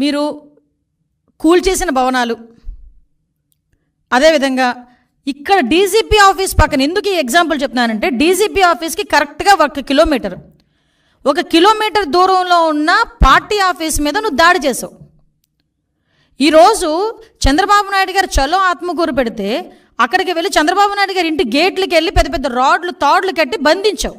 మీరు కూల్ చేసిన భవనాలు. అదేవిధంగా ఇక్కడ డీజీపీ ఆఫీస్ పక్కన ఎందుకు ఈ ఎగ్జాంపుల్ చెప్తున్నానంటే డీజీపీ ఆఫీస్కి కరెక్ట్గా ఒక కిలోమీటర్. ఒక కిలోమీటర్ దూరంలో ఉన్న పార్టీ ఆఫీస్ మీద నువ్వు దాడి చేసావు. ఈరోజు చంద్రబాబు నాయుడు గారు చలో ఆత్మకూరు పెడితే అక్కడికి వెళ్ళి చంద్రబాబు నాయుడు గారి ఇంటి గేట్లకి వెళ్ళి పెద్ద పెద్ద రాడ్లు తాడ్లు కట్టి బంధించావు.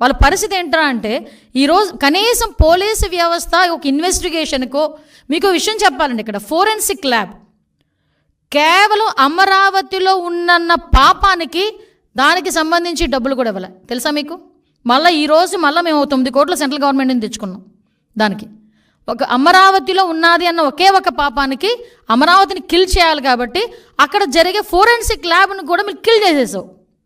వాళ్ళ పరిస్థితి ఏంటా అంటే ఈరోజు కనీసం పోలీసు వ్యవస్థ ఒక ఇన్వెస్టిగేషన్కో మీకు విషయం చెప్పాలండి ఇక్కడ ఫోరెన్సిక్ ల్యాబ్. కేవలం అమరావతిలో ఉన్న పాపానికి దానికి సంబంధించి డబ్బులు కూడా ఇవ్వలే. తెలుసా మీకు? మళ్ళీ ఈరోజు మళ్ళీ మేము తొమ్మిది కోట్ల సెంట్రల్ గవర్నమెంట్ నుంచి తెచ్చుకున్నాం దానికి. ఒక అమరావతిలో ఉన్నది అన్న ఒకే ఒక పాపానికి అమరావతిని కిల్ చేయాలి కాబట్టి అక్కడ జరిగే ఫోరెన్సిక్ ల్యాబ్ను కూడా మీరు కిల్ చేసేసావు.